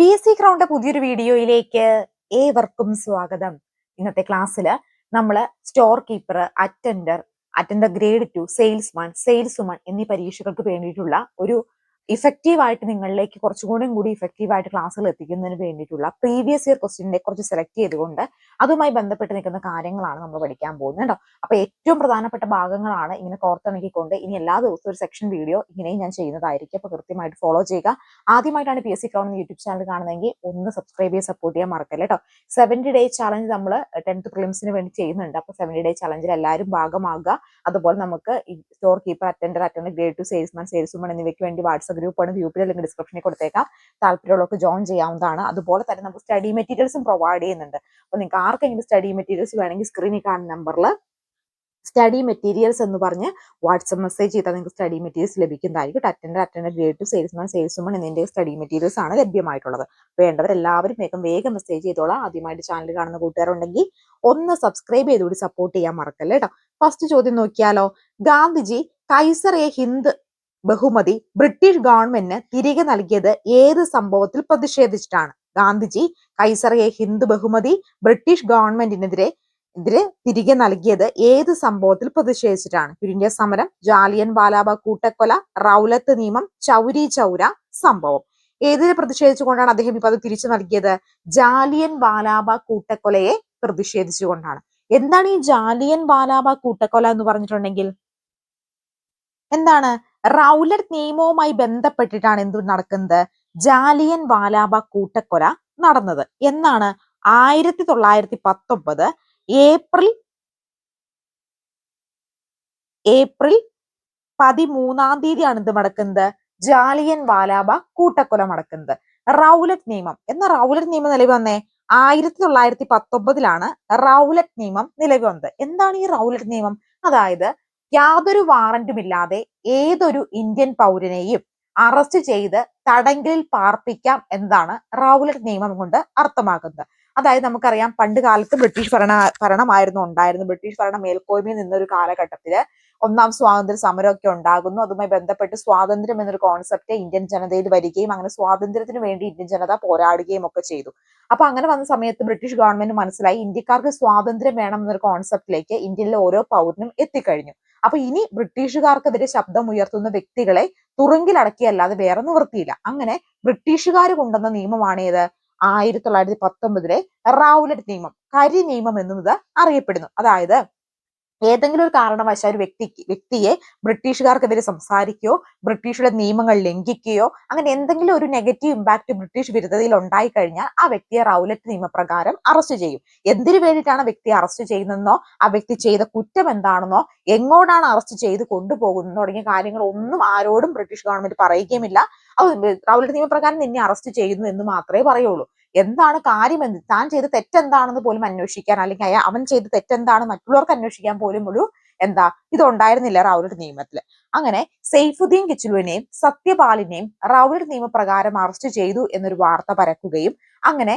P S C crowned പുതിയൊരു വീഡിയോയിലേക്ക് ഏവർക്കും സ്വാഗതം. ഇന്നത്തെ ക്ലാസ്സിൽ നമ്മൾ store keeper attender attender grade two salesman saleswoman എന്നീ പരീക്ഷകൾക്ക് വേണ്ടിയിട്ടുള്ള ഒരു ഇഫക്റ്റീവ് ആയിട്ട് നിങ്ങളിലേക്ക് കുറച്ചുകൂടി കൂടി ഇഫക്റ്റീവ് ആയിട്ട് ക്ലാസ്സുകൾ എത്തിക്കുന്നതിന് വേണ്ടിയിട്ടുള്ള പ്രീവിയസ് ഇയർ ക്വസ്റ്റിനെ കുറച്ച് സെലക്ട് ചെയ്തുകൊണ്ട് അതുമായി ബന്ധപ്പെട്ട് നിൽക്കുന്ന കാര്യങ്ങളാണ് നമ്മൾ പഠിക്കാൻ പോകുന്നത് കേട്ടോ അപ്പൊ ഏറ്റവും പ്രധാനപ്പെട്ട ഭാഗങ്ങളാണ് ഇങ്ങനെ കോർത്തിണക്കിക്കൊണ്ട് ഇനി എല്ലാ ദിവസവും ഒരു സെക്ഷൻ വീഡിയോ ഇങ്ങനെയും ഞാൻ ചെയ്യുന്നതായിരിക്കും. അപ്പൊ കൃത്യമായിട്ട് ഫോളോ ചെയ്യുക. ആദ്യമായിട്ടാണ് P S C crown YouTube channel കാണുന്നതെങ്കിൽ ഒന്ന് സബ്സ്ക്രൈബ് ചെയ്ത് സപ്പോർട്ട് ചെയ്യാൻ മറക്കല്ലേ കേട്ടോ സെവന്റി ഡേ ചാലഞ്ച് നമ്മൾ ടെൻത്ത് പ്രിലിംസിന് വേണ്ടി ചെയ്യുന്നുണ്ട്. അപ്പൊ സെവന്റി ഡേ ചാലഞ്ചിൽ എല്ലാവരും ഭാഗമാകുക. അതുപോലെ നമുക്ക് store keeper attender attender grade two salesman saleswoman എന്നിവയ്ക്ക് വേണ്ടി വാട്സ്ആപ്പ് ഗ്രൂപ്പാണ് ഗ്രൂപ്പിൽ ലിങ്ക് ഡിസ്ക്രിപ്ഷനിൽ കൊടുത്തേക്കാം. താല്പര്യമുള്ളവർക്ക് ജോയിൻ ചെയ്യാവുന്നതാണ്. അതുപോലെ തന്നെ നമുക്ക് സ്റ്റഡി മെറ്റീരിയൽസും പ്രൊവൈഡ് ചെയ്യുന്നുണ്ട്. അപ്പൊ നിങ്ങൾക്ക് ആർക്കെങ്കിലും സ്റ്റഡി മെറ്റീരിയൽസ് വേണമെങ്കിൽ സ്ക്രീനിൽ കാണുന്ന നമ്പറിൽ സ്റ്റഡി മെറ്റീരിയൽസ് എന്ന് പറഞ്ഞ് വാട്സപ്പ് മെസ്സേജ് ചെയ്താൽ നിങ്ങൾക്ക് സ്റ്റഡി മെറ്റീരിയൽസ് ലഭിക്കുന്നതായിരിക്കും. Attender attender grade salesman saleswoman എന്നിന്റെ സ്റ്റഡി മെറ്റീരിയൽസ് ആണ് ലഭ്യമായിട്ടുള്ളത്. വേണ്ടവർ എല്ലാവരും വേഗം വേഗം മെസ്സേജ് ചെയ്തോളാം. ആദ്യമായിട്ട് ചാനൽ കാണുന്ന കൂട്ടുകാരുണ്ടെങ്കിൽ ഒന്ന് സബ്സ്ക്രൈബ് ചെയ്തുകൂടി സപ്പോർട്ട് ചെയ്യാൻ മറക്കല്ലേ കേട്ടോ ഫസ്റ്റ് ചോദ്യം നോക്കിയാലോ? ഗാന്ധിജി കൈസർ എ ഹിന്ദ് ബഹുമതി ബ്രിട്ടീഷ് ഗവൺമെന്റിന് തിരികെ നൽകിയത് ഏത് സംഭവത്തിൽ പ്രതിഷേധിച്ചിട്ടാണ്? ഗാന്ധിജി കൈസറയെ ഹിന്ദു ബഹുമതി ബ്രിട്ടീഷ് ഗവൺമെന്റിനെതിരെ ഇതിൽ തിരികെ നൽകിയത് ഏത് സംഭവത്തിൽ പ്രതിഷേധിച്ചിട്ടാണ്? ഇന്ത്യ സമരം ജാലിയൻ വാലാബാഗ് കൂട്ടക്കൊല റൗലത്ത് നിയമം ചൗരി ചൗര സംഭവം. ഏതിനെ പ്രതിഷേധിച്ചുകൊണ്ടാണ് അദ്ദേഹം ഇപ്പൊ അത് തിരിച്ചു നൽകിയത്? ജാലിയൻ വാലാബാഗ് കൂട്ടക്കൊലയെ പ്രതിഷേധിച്ചുകൊണ്ടാണ്. എന്താണ് ഈ ജാലിയൻ വാലാബാഗ് കൂട്ടക്കൊല എന്ന് പറഞ്ഞിട്ടുണ്ടെങ്കിൽ? എന്താണ്? റൗലറ്റ് നിയമവുമായി ബന്ധപ്പെട്ടിട്ടാണ് എന്തു നടക്കുന്നത്. ജാലിയൻ വാലാബ കൂട്ടക്കൊല നടന്നത്. എന്നാണ് ആയിരത്തി തൊള്ളായിരത്തി പത്തൊമ്പത് ഏപ്രിൽ ഏപ്രിൽ പതിമൂന്നാം തീയതിയാണ് ഇത് നടക്കുന്നത്? ജാലിയൻ വാലാബ കൂട്ടക്കൊല നടക്കുന്നത്. റൗലറ്റ് നിയമം. എന്ന റൗലറ്റ് നിയമം നിലവിൽ വന്നേ? ആയിരത്തി തൊള്ളായിരത്തി പത്തൊമ്പതിലാണ് റൗലറ്റ് നിയമം നിലവിൽ വന്നത്. എന്താണ് ഈ റൗലറ്റ് നിയമം? അതായത് യാതൊരു വാറന്റും ഇല്ലാതെ ഏതൊരു ഇന്ത്യൻ പൗരനെയും അറസ്റ്റ് ചെയ്ത് തടങ്കലിൽ പാർപ്പിക്കാം എന്നതാണ് റൗലറ്റ് നിയമം കൊണ്ട് അർത്ഥമാക്കുന്നത്. അതായത് നമുക്കറിയാം പണ്ട് കാലത്ത് ബ്രിട്ടീഷ് ഭരണ ഭരണമായിരുന്നു ഉണ്ടായിരുന്നു ബ്രിട്ടീഷ് ഭരണം മേൽക്കോയ്മയിൽ നിന്നൊരു കാലഘട്ടത്തിൽ ഒന്നാം സ്വാതന്ത്ര്യ സമരമൊക്കെ ഉണ്ടാകുന്നു. അതുമായി ബന്ധപ്പെട്ട് സ്വാതന്ത്ര്യം എന്നൊരു കോൺസെപ്റ്റ് ഇന്ത്യൻ ജനതയിൽ വരികയും അങ്ങനെ സ്വാതന്ത്ര്യത്തിന് വേണ്ടി ഇന്ത്യൻ ജനത പോരാടുകയും ഒക്കെ ചെയ്തു. അപ്പൊ അങ്ങനെ വന്ന സമയത്ത് ബ്രിട്ടീഷ് ഗവൺമെന്റ് മനസ്സിലായി ഇന്ത്യക്കാർക്ക് സ്വാതന്ത്ര്യം വേണം എന്നൊരു കോൺസെപ്റ്റിലേക്ക് ഇന്ത്യയിലെ ഓരോ പൗരനും എത്തിക്കഴിഞ്ഞു. അപ്പൊ ഇനി ബ്രിട്ടീഷുകാർക്കെതിരെ ശബ്ദം ഉയർത്തുന്ന വ്യക്തികളെ തുറുങ്കിലടക്കിയല്ലാതെ വേറെ നിവൃത്തിയില്ല അങ്ങനെ ബ്രിട്ടീഷുകാർ കൊണ്ടുവന്ന നിയമമാണ് ഏത് ആയിരത്തി തൊള്ളായിരത്തി പത്തൊമ്പതിലെ റൗലറ്റ് നിയമം കരി നിയമം എന്നും ഇത് അറിയപ്പെടുന്നു. അതായത് ഏതെങ്കിലും ഒരു കാരണവശാൽ ഒരു വ്യക്തിക്ക് വ്യക്തിയെ ബ്രിട്ടീഷുകാർക്കെതിരെ സംസാരിക്കുകയോ ബ്രിട്ടീഷുടെ നിയമങ്ങൾ ലംഘിക്കുകയോ അങ്ങനെ എന്തെങ്കിലും ഒരു നെഗറ്റീവ് ഇമ്പാക്ട് ബ്രിട്ടീഷ് വിരുദ്ധതയിൽ ഉണ്ടായി കഴിഞ്ഞാൽ ആ വ്യക്തിയെ റൗലറ്റ് നിയമപ്രകാരം അറസ്റ്റ് ചെയ്യും. എന്തിനു വേണ്ടിയിട്ടാണ് വ്യക്തിയെ അറസ്റ്റ് ചെയ്യുന്നതെന്നോ ആ വ്യക്തി ചെയ്ത കുറ്റം എന്താണെന്നോ എങ്ങോട്ടാണ് അറസ്റ്റ് ചെയ്ത് കൊണ്ടുപോകുന്നത് തുടങ്ങിയ കാര്യങ്ങൾ ഒന്നും ആരോടും ബ്രിട്ടീഷ് ഗവൺമെന്റ് പറയുകയുമില്ല. അത് റൗലറ്റ് നിയമപ്രകാരം നിന്നെ അറസ്റ്റ് ചെയ്യുന്നു എന്ന് മാത്രമേ പറയുള്ളൂ. എന്താണ് കാര്യമെന്ന് താൻ ചെയ്ത തെറ്റെന്താണെന്ന് പോലും അന്വേഷിക്കാൻ അല്ലെങ്കിൽ അവൻ ചെയ്ത തെറ്റെന്താണ് മറ്റുള്ളവർക്ക് അന്വേഷിക്കാൻ പോലും ഒരു എന്താ ഇത് ഉണ്ടായിരുന്നില്ല റൗലറ്റ് നിയമത്തിൽ. അങ്ങനെ സെയ്ഫുദ്ദീൻ കിച്ചുലുവിനെയും സത്യപാലിനെയും റൗലറ്റ് നിയമപ്രകാരം അറസ്റ്റ് ചെയ്തു എന്നൊരു വാർത്ത പരക്കുകയും അങ്ങനെ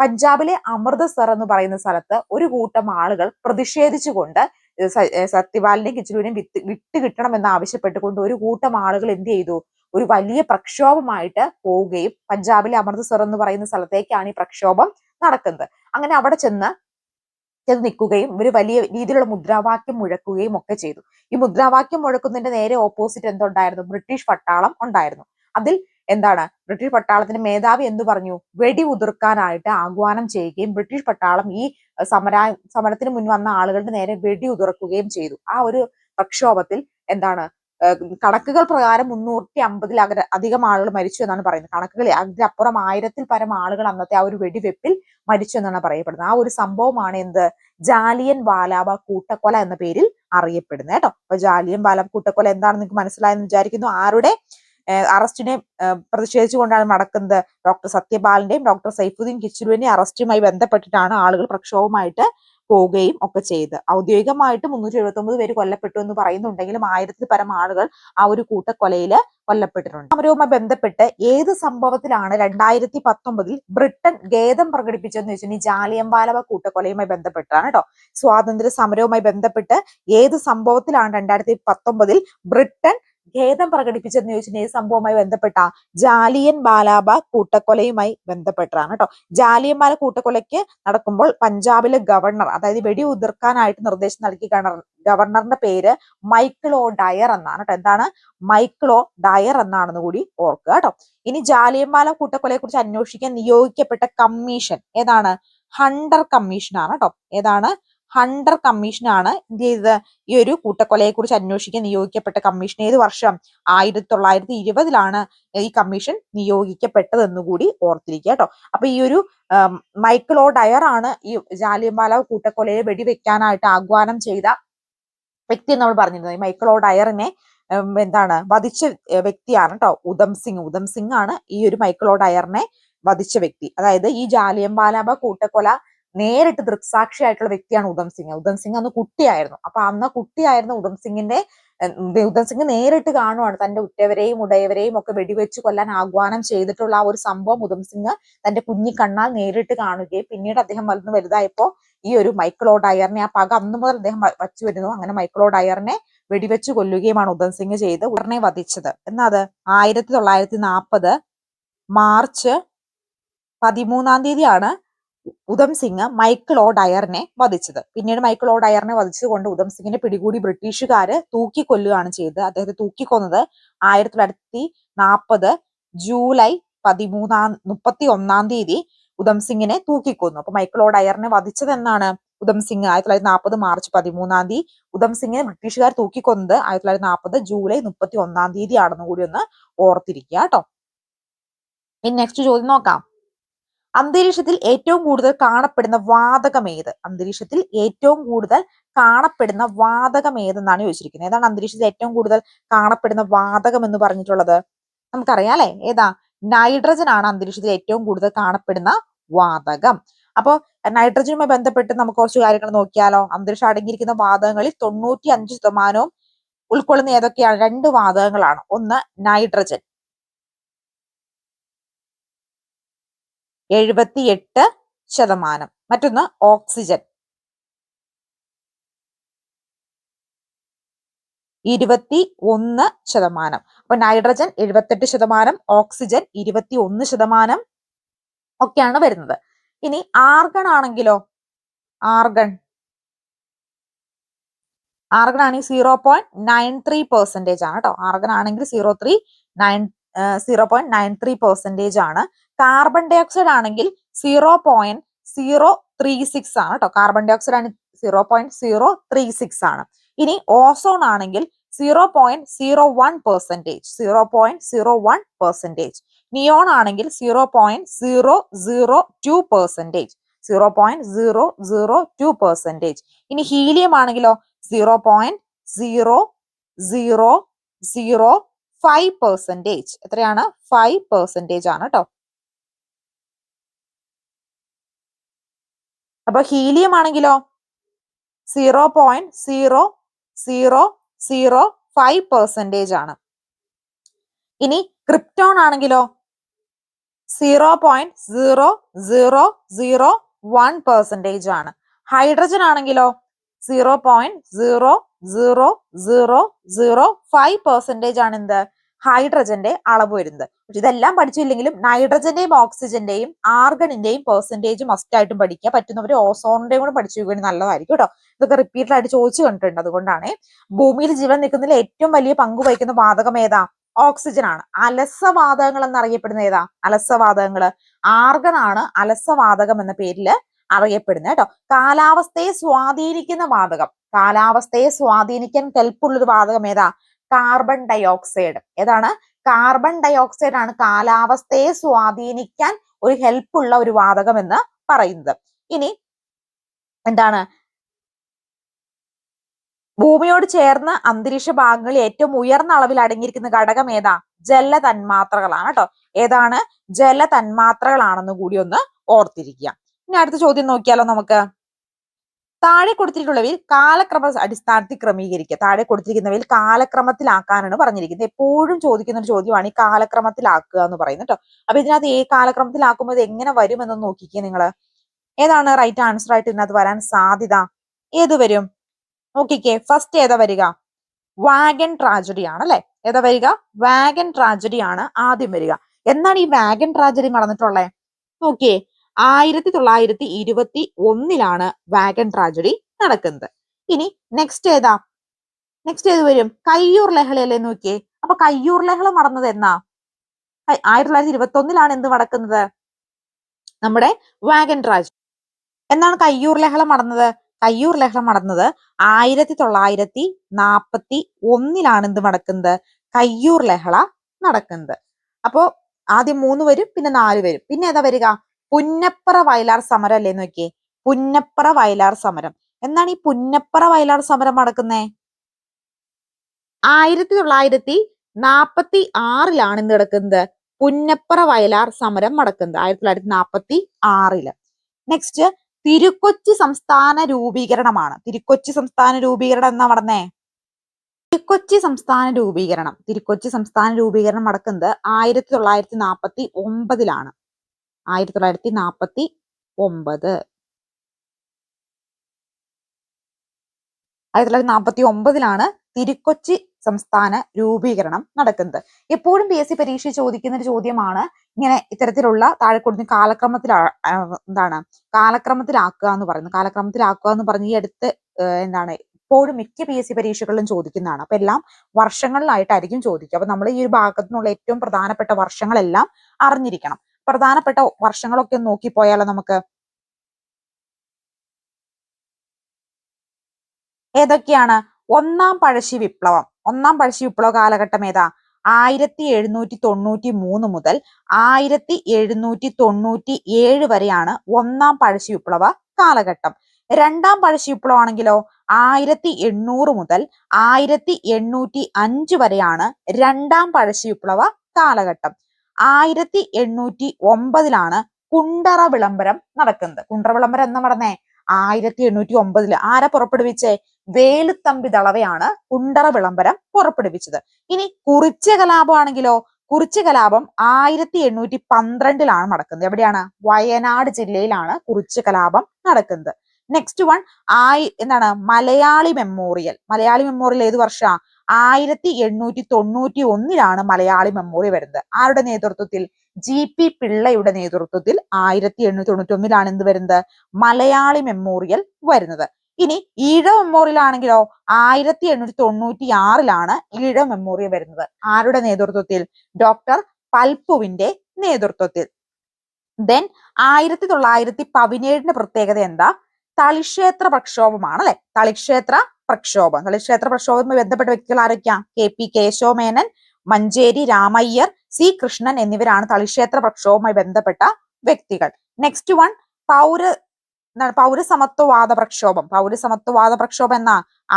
പഞ്ചാബിലെ അമൃതസർ എന്ന് പറയുന്ന സ്ഥലത്ത് ഒരു കൂട്ടം ആളുകൾ പ്രതിഷേധിച്ചുകൊണ്ട് സത്യപാലിനെയും കിച്ചുലുവിനെയും വിത്ത് വിട്ട് കിട്ടണം എന്ന് ആവശ്യപ്പെട്ടുകൊണ്ട് ഒരു കൂട്ടം ആളുകൾ എന്ത് ചെയ്തു? ഒരു വലിയ പ്രക്ഷോഭമായിട്ട് പോവുകയും പഞ്ചാബിലെ അമൃത്സർ എന്ന് പറയുന്ന സ്ഥലത്തേക്കാണ് ഈ പ്രക്ഷോഭം നടക്കുന്നത്. അങ്ങനെ അവിടെ ചെന്ന് ചെന്ന് നിൽക്കുകയും ഒരു വലിയ രീതിയിലുള്ള മുദ്രാവാക്യം മുഴക്കുകയും ഒക്കെ ചെയ്തു. ഈ മുദ്രാവാക്യം മുഴക്കുന്നതിന്റെ നേരെ ഓപ്പോസിറ്റ് എന്തുണ്ടായിരുന്നു? ബ്രിട്ടീഷ് പട്ടാളം ഉണ്ടായിരുന്നു. അതിൽ എന്താണ്? ബ്രിട്ടീഷ് പട്ടാളത്തിന്റെ മേധാവി എന്ന് പറഞ്ഞു? വെടി ഉതിർക്കാനായിട്ട് ആഹ്വാനം ചെയ്യുകയും ബ്രിട്ടീഷ് പട്ടാളം ഈ സമര സമരത്തിന് മുൻ വന്ന ആളുകളുടെ നേരെ വെടി ഉതിർക്കുകയും ചെയ്തു. ആ ഒരു പ്രക്ഷോഭത്തിൽ എന്താണ്? കണക്കുകൾ പ്രകാരം മുന്നൂറ്റി അമ്പതിൽ അകര അധികം ആളുകൾ മരിച്ചു എന്നാണ് പറയുന്നത്. കണക്കുകൾ അതിനപ്പുറം ആയിരത്തിൽ പരം ആളുകൾ അന്നത്തെ ആ ഒരു വെടിവെപ്പിൽ മരിച്ചു എന്നാണ് പറയപ്പെടുന്നത്. ആ ഒരു സംഭവമാണ് എന്ത്? ജാലിയൻ വാലാബ കൂട്ടക്കൊല എന്ന പേരിൽ അറിയപ്പെടുന്നത് കേട്ടോ. അപ്പൊ ജാലിയൻ വാലാബ കൂട്ടക്കൊല എന്താണെന്ന് നിങ്ങൾക്ക് മനസ്സിലായെന്ന് വിചാരിക്കുന്നു? ആരുടെ? അറസ്റ്റിനെ പ്രതിഷേധിച്ചുകൊണ്ടാണ് നടക്കുന്നത്. ഡോക്ടർ സത്യപാലിന്റെയും ഡോക്ടർ സൈഫുദ്ദീൻ കിച്ചുരുവിന്റെയും അറസ്റ്റുമായി ബന്ധപ്പെട്ടിട്ടാണ് ആളുകൾ പ്രക്ഷോഭമായിട്ട് പോവുകയും ഒക്കെ ചെയ്ത്. ഔദ്യോഗികമായിട്ട് മുന്നൂറ്റി എഴുപത്തി ഒമ്പത് പേര് കൊല്ലപ്പെട്ടു എന്ന് പറയുന്നുണ്ടെങ്കിലും ആയിരത്തിൽ പരം ആളുകൾ ആ ഒരു കൂട്ടക്കൊലയിൽ കൊല്ലപ്പെട്ടിട്ടുണ്ട്. സമരവുമായി ബന്ധപ്പെട്ട് ഏത് സംഭവത്തിലാണ് രണ്ടായിരത്തി പത്തൊമ്പതിൽ ബ്രിട്ടൻ ഖേദം പ്രകടിപ്പിച്ചതെന്ന് ഈ ജാലിയൻവാലാബാഗ് കൂട്ടക്കൊലയുമായി ബന്ധപ്പെട്ടാണ് കേട്ടോ. സ്വാതന്ത്ര്യ സമരവുമായി ബന്ധപ്പെട്ട് ഏത് സംഭവത്തിലാണ് രണ്ടായിരത്തി പത്തൊമ്പതിൽ ബ്രിട്ടൻ ഖേദം പ്രകടിപ്പിച്ചതെന്ന് ചോദിച്ചിട്ടുണ്ടെങ്കിൽ ഈ സംഭവവുമായി ബന്ധപ്പെട്ട ജാലിയൻ ബാലാബാഗ് കൂട്ടക്കൊലയുമായി ബന്ധപ്പെട്ടാണ് കേട്ടോ. ജാലിയൻ വാല കൂട്ടക്കൊലയ്ക്ക് നടക്കുമ്പോൾ പഞ്ചാബിലെ ഗവർണർ അതായത് വെടി ഉതിർക്കാനായിട്ട് നിർദ്ദേശം നൽകി ഗവർണറിന്റെ പേര് മൈക്കിളോ ഡയർ എന്നാണ് കേട്ടോ. എന്താണ്? മൈക്കിളോ ഡയർ എന്നാണെന്ന് കൂടി ഓർക്കുക കേട്ടോ. ഇനി ജാലിയൻവാല കൂട്ടക്കൊലയെ കുറിച്ച് അന്വേഷിക്കാൻ നിയോഗിക്കപ്പെട്ട കമ്മീഷൻ ഏതാണ്? ഹണ്ടർ കമ്മീഷൻ ആണ് കേട്ടോ. ഏതാണ്? ഹണ്ടർ കമ്മീഷനാണ് എന്ത് ചെയ്തത്? ഈ ഒരു കൂട്ടക്കൊലയെ കുറിച്ച് അന്വേഷിക്കാൻ നിയോഗിക്കപ്പെട്ട കമ്മീഷൻ ഏത് വർഷം? ആയിരത്തി തൊള്ളായിരത്തി ഇരുപതിലാണ് ഈ കമ്മീഷൻ നിയോഗിക്കപ്പെട്ടതെന്ന് കൂടി ഓർത്തിരിക്കുക കേട്ടോ. അപ്പൊ ഈ ഒരു മൈക്കിൾ ഓ ഡയർ ആണ് ഈ ജാലിയൻവാല കൂട്ടക്കൊലയെ വെടിവെക്കാനായിട്ട് ആഹ്വാനം ചെയ്ത വ്യക്തി നമ്മൾ പറഞ്ഞിരുന്നത്. ഈ മൈക്കിൾ ഓ ഡയറിനെ എന്താണ് വധിച്ച വ്യക്തിയാണ് കേട്ടോ. ഉദം സിംഗ്. ഉദം സിംഗ് ആണ് ഈ ഒരു മൈക്കിൾ ഓ ഡയറിനെ വധിച്ച വ്യക്തി. അതായത് ഈ ജാലിയംബാലാബ കൂട്ടക്കൊല നേരിട്ട് ദൃക്സാക്ഷിയായിട്ടുള്ള വ്യക്തിയാണ് ഉദം സിംഗ്. സിംഗ് അന്ന് കുട്ടിയായിരുന്നു. അപ്പൊ അന്ന് കുട്ടിയായിരുന്ന ഉദം സിംഗിന്റെ ഉം, ദേ ഉദം സിംഗ് നേരിട്ട് കാണുവാണ്. തന്റെ ഉറ്റവരെയും ഉടയവരെയും ഒക്കെ വെടിവെച്ച് കൊല്ലാൻ ആഹ്വാനം ചെയ്തിട്ടുള്ള ആ ഒരു സംഭവം ഉദം സിംഗ് തന്റെ കുഞ്ഞി കണ്ണാൽ നേരിട്ട് കാണുകയും പിന്നീട് അദ്ദേഹം വളർന്ന് വലുതായപ്പോ ഈ ഒരു മൈക്കിളോ ഡയറിനെ ആ പക അന്ന് മുതൽ അദ്ദേഹം വച്ചു വരുന്നു. അങ്ങനെ മൈക്കിളോ ഡയറിനെ വെടിവെച്ച് കൊല്ലുകയുമാണ് ഉദം സിംഗ് ചെയ്ത് ഉടനെ വധിച്ചത്. എന്നത് ആയിരത്തി തൊള്ളായിരത്തി നാൽപ്പത് മാർച്ച് പതിമൂന്നാം തീയതിയാണ് ഉദം സിംഗ് മൈക്കിൾ ഓ ഡയറിനെ വധിച്ചത്. പിന്നീട് മൈക്കിൾ ഓ ഡയറിനെ വധിച്ചതുകൊണ്ട് ഉദം സിംഗിനെ പിടികൂടി ബ്രിട്ടീഷുകാര് തൂക്കിക്കൊല്ലുകയാണ് ചെയ്തത്. അദ്ദേഹത്തെ തൂക്കിക്കൊന്നത് ആയിരത്തി തൊള്ളായിരത്തി നാൽപ്പത് ജൂലൈ പതിമൂന്നാം മുപ്പത്തി ഒന്നാം തീയതി ഉദംസിംഗിനെ തൂക്കിക്കൊന്നു. അപ്പൊ മൈക്കിൾ ഓ ഡയറിനെ വധിച്ചത് എന്നാണ് സിംഗ് ആയിരത്തി തൊള്ളായിരത്തി നാൽപ്പത് മാർച്ച് പതിമൂന്നാം തീയതി ഉദം സിംഗിനെ ബ്രിട്ടീഷുകാർ തൂക്കിക്കൊന്നത് ആയിരത്തി തൊള്ളായിരത്തി നാൽപ്പത് ജൂലൈ മുപ്പത്തി ഒന്നാം തീയതി ആണെന്ന് കൂടി ഒന്ന് ഓർത്തിരിക്കുക കേട്ടോ. ഇനി നെക്സ്റ്റ് ചോദ്യം നോക്കാം. അന്തരീക്ഷത്തിൽ ഏറ്റവും കൂടുതൽ കാണപ്പെടുന്ന വാതകം ഏത്? അന്തരീക്ഷത്തിൽ ഏറ്റവും കൂടുതൽ കാണപ്പെടുന്ന വാതകം ഏതെന്നാണ് ചോദിച്ചിരിക്കുന്നത്. ഏതാണ് അന്തരീക്ഷത്തിൽ ഏറ്റവും കൂടുതൽ കാണപ്പെടുന്ന വാതകം എന്ന് പറഞ്ഞിട്ടുള്ളത്? നമുക്കറിയാം അല്ലെ? ഏതാ? നൈട്രജൻ ആണ് അന്തരീക്ഷത്തിൽ ഏറ്റവും കൂടുതൽ കാണപ്പെടുന്ന വാതകം. അപ്പോൾ നൈട്രജനുമായി ബന്ധപ്പെട്ട് നമുക്ക് കുറച്ച് കാര്യങ്ങൾ നോക്കിയാലോ? അന്തരീക്ഷം അടങ്ങിയിരിക്കുന്ന വാതകങ്ങളിൽ തൊണ്ണൂറ്റി അഞ്ച് ശതമാനവും ഉൾക്കൊള്ളുന്ന ഏതൊക്കെയാണ്? രണ്ട് വാതകങ്ങളാണ്. ഒന്ന് നൈട്രജൻ എഴുപത്തിയെട്ട് ശതമാനം. മറ്റൊന്ന് ഓക്സിജൻ. ഇരുപത്തി ഒന്ന് ശതമാനം. അപ്പൊ നൈട്രജൻ എഴുപത്തെട്ട് ശതമാനം ഓക്സിജൻ ഇരുപത്തി ഒന്ന് ശതമാനം ഒക്കെയാണ് വരുന്നത്. ഇനി ആർഗൺ ആണെങ്കിലോ? ആർഗൺ. ആർഗൺ ആണെങ്കിൽ zero point nine three percentage ആണ് കേട്ടോ. ആർഗൺ ആണെങ്കിൽ zero three nine zero point nine three percentage ആണ്. കാർബൺ ഡൈ ഓക്സൈഡ് ആണെങ്കിൽ zero point zero three six ആണ് കേട്ടോ കാർബൺ ഡൈ ഓക്സൈഡ് ആണ് zero point zero three six ആണ്. ഇനി ഓസോൺ ആണെങ്കിൽ zero point zero one percentage zero point zero one percentage neon ആണെങ്കിൽ zero point zero zero two percentage zero point zero zero two percentage ഇനി helium ആണെങ്കിലോ zero point zero zero zero five percentage എത്രയാണ്? Five percentage ആണ് കേട്ടോ അപ്പൊ helium ആണെങ്കിലോ? Zero point zero zero zero five percentage ആണ്. ഇനി ക്രിപ്റ്റോൺ ആണെങ്കിലോ? Zero point zero zero zero one percentage ആണ്. ഹൈഡ്രജൻ ആണെങ്കിലോ? Zero point zero zero zero zero five percentage ആണ് എന്ത്? ഹൈഡ്രജന്റെ അളവ് വരുന്നത്. പക്ഷെ ഇതെല്ലാം പഠിച്ചില്ലെങ്കിലും നൈട്രജന്റെയും ഓക്സിജന്റെയും ആർഗണിന്റെയും പെർസെന്റേജ് മസ്റ്റ് ആയിട്ടും പഠിക്കുക. പറ്റുന്നവർ ഓസോണിന്റെയും കൂടെ പഠിച്ചു വെക്കുകയാണെങ്കിൽ നല്ലതായിരിക്കും കേട്ടോ. ഇതൊക്കെ റിപ്പീറ്റഡ് ആയിട്ട് ചോദിച്ചു കണ്ടിട്ടുണ്ട്. അതുകൊണ്ടാണ് ഭൂമിയിൽ ജീവൻ നിൽക്കുന്നതിൽ ഏറ്റവും വലിയ പങ്ക് വഹിക്കുന്ന വാതകം ഏതാ? ഓക്സിജൻ ആണ്. അലസവാതകങ്ങൾ എന്നറിയപ്പെടുന്ന ഏതാ? അലസവാതകങ്ങൾ. ആർഗൺ ആണ് അലസവാതകം എന്ന പേരിൽ അറിയപ്പെടുന്നത് കേട്ടോ. കാലാവസ്ഥയെ സ്വാധീനിക്കുന്ന വാതകം. കാലാവസ്ഥയെ സ്വാധീനിക്കാൻ കെൽപ്പുള്ളൊരു വാതകം ഏതാ? കാർബൺ ഡൈ ഓക്സൈഡ് ഏതാണ്? കാർബൺ ഡൈ ഓക്സൈഡ് ആണ് കാലാവസ്ഥയെ സ്വാധീനിക്കാൻ ഒരു ഹെൽപ്പുള്ള ഒരു വാതകം എന്ന് പറയുന്നത്. ഇനി എന്താണ്? ഭൂമിയോട് ചേർന്ന് അന്തരീക്ഷ ഭാഗങ്ങളിൽ ഏറ്റവും ഉയർന്ന അളവിൽ അടങ്ങിയിരിക്കുന്ന ഘടകം ഏതാ? ജല തന്മാത്രകളാണ് കേട്ടോ. ഏതാണ്? ജല തന്മാത്രകളാണെന്ന് കൂടി ഒന്ന് ഓർത്തിരിക്കുക. ഇനി അടുത്ത ചോദ്യം നോക്കിയാലോ നമുക്ക്? താഴെ കൊടുത്തിട്ടുള്ളവയിൽ കാലക്രമ അടിസ്ഥാനത്തിൽ ക്രമീകരിക്കുക. താഴെ കൊടുത്തിരിക്കുന്നവയിൽ കാലക്രമത്തിലാക്കാനാണ് പറഞ്ഞിരിക്കുന്നത്. എപ്പോഴും ചോദിക്കുന്ന ഒരു ചോദ്യമാണ് ഈ കാലക്രമത്തിലാക്കുക എന്ന് പറയുന്നത് കേട്ടോ അപ്പൊ ഇതിനകത്ത് ഈ കാലക്രമത്തിലാക്കുമ്പോൾ ഇത് എങ്ങനെ വരുമെന്ന് നോക്കിക്കേ നിങ്ങൾ ഏതാണ് റൈറ്റ് ആൻസർ ആയിട്ട് ഇതിനകത്ത് വരാൻ സാധ്യത? ഏത് വരും? നോക്കിക്കേ. ഫസ്റ്റ് ഏതാ വരിക? വാഗൻ ട്രാജഡി ആണ് അല്ലെ? ഏതാ വരിക? വാഗൻ ട്രാജഡി ആണ് ആദ്യം വരിക. എന്നാണ് ഈ വാഗൻ ട്രാജഡി നടന്നിട്ടുള്ളത് നോക്കിയേ. ആയിരത്തി തൊള്ളായിരത്തി ഇരുപത്തി ഒന്നിലാണ് വാഗൻ ട്രാജഡി നടക്കുന്നത്. ഇനി നെക്സ്റ്റ് ഏതാ? നെക്സ്റ്റ് ഏത് വരും? കയ്യൂർ ലഹളയല്ലേ നോക്കിയേ? അപ്പൊ കയ്യൂർ ലഹള നടന്നത് എന്നാ? ആയിരത്തി തൊള്ളായിരത്തി ഇരുപത്തി ഒന്നിലാണ് എന്ത് നടക്കുന്നത്? നമ്മുടെ വാഗൻ ട്രാജഡി. എന്നാണ് കയ്യൂർ ലഹള നടന്നത്? കയ്യൂർ ലഹള നടന്നത് ആയിരത്തി തൊള്ളായിരത്തി നാപ്പത്തി ഒന്നിലാണ് എന്ത് നടക്കുന്നത്? കയ്യൂർ ലഹള നടക്കുന്നത്. അപ്പോ ആദ്യം മൂന്ന് വരും പിന്നെ നാല് വരും. പിന്നെ ഏതാ വരിക? പുന്നപ്പറ വയലാർ സമരം അല്ലേ നോക്കിയേ? പുന്നപ്പറ വയലാർ സമരം. എന്നാണ് ഈ പുന്നപ്പറ വയലാർ സമരം നടക്കുന്നേ? ആയിരത്തി തൊള്ളായിരത്തി നാപ്പത്തി ആറിലാണ് എന്ത് നടക്കുന്നത് പുന്നപ്പറ വയലാർ സമരം നടക്കുന്നത്. ആയിരത്തി തൊള്ളായിരത്തി നാപ്പത്തി ആറിൽ. നെക്സ്റ്റ് തിരുക്കൊച്ചി സംസ്ഥാന രൂപീകരണമാണ്. തിരുക്കൊച്ചി സംസ്ഥാന രൂപീകരണം എന്നാ പറഞ്ഞേ തിരുക്കൊച്ചി സംസ്ഥാന രൂപീകരണം. തിരുക്കൊച്ചി സംസ്ഥാന രൂപീകരണം നടക്കുന്നത് ആയിരത്തി തൊള്ളായിരത്തി നാപ്പത്തി ഒമ്പതിലാണ്. ആയിരത്തി തൊള്ളായിരത്തി നാപ്പത്തി ഒമ്പത് ആയിരത്തി തൊള്ളായിരത്തി നാൽപ്പത്തി ഒമ്പതിലാണ് തിരുക്കൊച്ചി സംസ്ഥാന രൂപീകരണം നടക്കുന്നത്. എപ്പോഴും പി എസ് സി പരീക്ഷ ചോദിക്കുന്ന ഒരു ചോദ്യമാണ് ഇങ്ങനെ ഇത്തരത്തിലുള്ള താഴെ കൊടുത്ത് കാലക്രമത്തിൽ എന്താണ് കാലക്രമത്തിലാക്കുക എന്ന് പറയുന്നത്. കാലക്രമത്തിലാക്കുക എന്ന് പറഞ്ഞ് ഈ അടുത്ത് എന്താണ് എപ്പോഴും മിക്ക പി എസ് സി പരീക്ഷകളിലും ചോദിക്കുന്നതാണ്. അപ്പൊ എല്ലാം വർഷങ്ങളിലായിട്ടായിരിക്കും ചോദിക്കുക. അപ്പൊ നമ്മൾ ഈ ഒരു ഭാഗത്തു നിന്നുള്ള ഏറ്റവും പ്രധാനപ്പെട്ട വർഷങ്ങളെല്ലാം അറിഞ്ഞിരിക്കണം. പ്രധാനപ്പെട്ട വർഷങ്ങളൊക്കെ ഒന്ന് നോക്കിപ്പോയാലോ നമുക്ക്? ഏതൊക്കെയാണ്? ഒന്നാം പഴശ്ശി വിപ്ലവം. ഒന്നാം പഴശ്ശി വിപ്ലവ കാലഘട്ടം ഏതാ? ആയിരത്തി എഴുന്നൂറ്റി തൊണ്ണൂറ്റി മൂന്ന് മുതൽ ആയിരത്തി എഴുന്നൂറ്റി തൊണ്ണൂറ്റി ഏഴ് വരെയാണ് ഒന്നാം പഴശ്ശി വിപ്ലവ കാലഘട്ടം. രണ്ടാം പഴശ്ശി വിപ്ലവം ആണെങ്കിലോ ആയിരത്തി എണ്ണൂറ് മുതൽ ആയിരത്തി എണ്ണൂറ്റി അഞ്ച് വരെയാണ് രണ്ടാം പഴശ്ശി വിപ്ലവ കാലഘട്ടം. ആയിരത്തി എണ്ണൂറ്റി ഒമ്പതിലാണ് കുണ്ടറ വിളംബരം നടക്കുന്നത്. കുണ്ടറ വിളംബരം എന്ന് നടന്നേ? ആയിരത്തി എണ്ണൂറ്റി ഒമ്പതിൽ ആരെ പുറപ്പെടുവിച്ചേ? വേലുത്തമ്പി ദളവയാണ് കുണ്ടറ വിളംബരം പുറപ്പെടുവിച്ചത്. ഇനി കുറിച്യ കലാപമാണെങ്കിലോ? കുറിച്യ കലാപം ആയിരത്തി എണ്ണൂറ്റി പന്ത്രണ്ടിലാണ് നടക്കുന്നത്. എവിടെയാണ്? വയനാട് ജില്ലയിലാണ് കുറിച്യ കലാപം നടക്കുന്നത്. നെക്സ്റ്റ് വൺ ആയി എന്താണ്? മലയാളി മെമ്മോറിയൽ. മലയാളി മെമ്മോറിയൽ ഏത് വർഷ? ആയിരത്തി എണ്ണൂറ്റി തൊണ്ണൂറ്റി ഒന്നിലാണ് മലയാളി മെമ്മോറിയൽ വരുന്നത്. ആരുടെ നേതൃത്വത്തിൽ? ജി പി പിള്ളയുടെ നേതൃത്വത്തിൽ ആയിരത്തി എണ്ണൂറ്റി തൊണ്ണൂറ്റി ഒന്നിലാണ് എന്ത് വരുന്നത്? മലയാളി മെമ്മോറിയൽ വരുന്നത്. ഇനി ഈഴ മെമ്മോറിയൽ ആണെങ്കിലോ ആയിരത്തി എണ്ണൂറ്റി തൊണ്ണൂറ്റി ആറിലാണ് ഈഴ മെമ്മോറിയൽ വരുന്നത്. ആരുടെ നേതൃത്വത്തിൽ? ഡോക്ടർ പൽപ്പുവിന്റെ നേതൃത്വത്തിൽ. ദെൻ ആയിരത്തി തൊള്ളായിരത്തി പതിനേഴിന്റെ പ്രത്യേകത എന്താ? തളിക്ഷേത്ര പ്രക്ഷോഭമാണ് അല്ലെ? തളിക്ഷേത്ര പ്രക്ഷോഭം. തളിക്ഷേത്ര പ്രക്ഷോഭവുമായി ബന്ധപ്പെട്ട വ്യക്തികൾ ആരൊക്കെയാ? K P Keshava Menon Manjeri Ramayyar C Krishnan എന്നിവരാണ് തളിക്ഷേത്ര പ്രക്ഷോഭവുമായി ബന്ധപ്പെട്ട വ്യക്തികൾ. നെക്സ്റ്റ് വൺ പൗര പൗരസമത്വവാദ പ്രക്ഷോഭം. പൗരസമത്വവാദ പ്രക്ഷോഭം എന്ന?